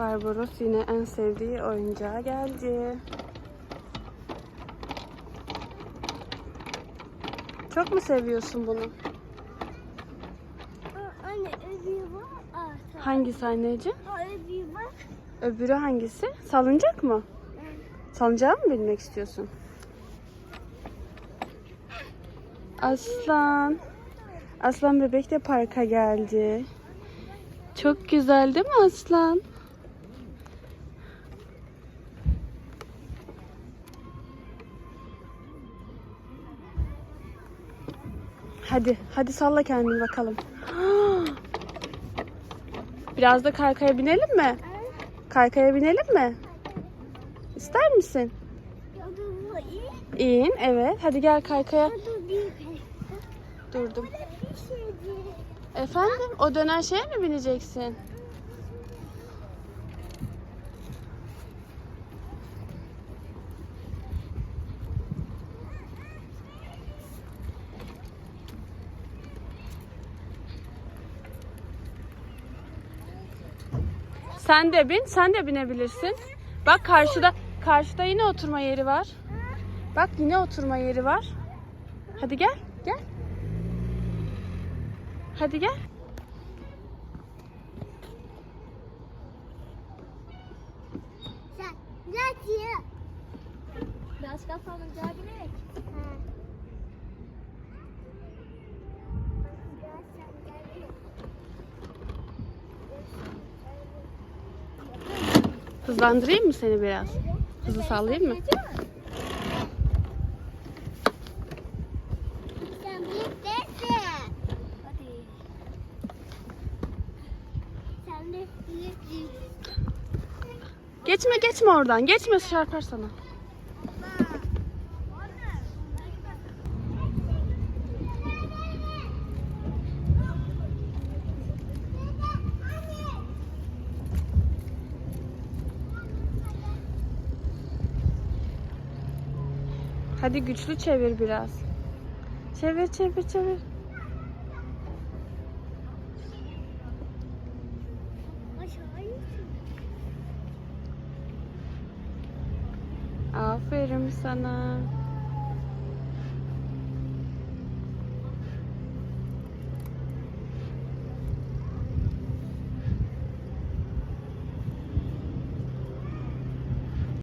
Barbaros yine en sevdiği oyuncağa geldi. Çok mu seviyorsun bunu? Anne öbürü var. Hangisi anneciğim? Öbürü var. Öbürü hangisi? Salıncak mı? Salıncağı mı bilmek istiyorsun? Aslan. Aslan bebek de parka geldi. Çok güzel değil mi aslan? Hadi, hadi salla kendini bakalım. Biraz da kaykaya binelim mi? Kaykaya binelim mi? İster misin? İn, evet. Hadi gel kaykaya. Durdum. şeydi. Efendim, o dönen şeye mi bineceksin? Sen de bin, sen de binebilirsin. Bak karşıda, karşıda yine oturma yeri var. Bak yine oturma yeri var. Hadi gel, gel. Hadi gel. Biraz kafamı binerek. Ha. Biraz sen gel. Hızlandırayım mı seni biraz? Hızı sallayayım mı? Geçme geçme oradan. Geçme çarpar sana. Hadi güçlü çevir biraz. Çevir çevir çevir. Aferin sana.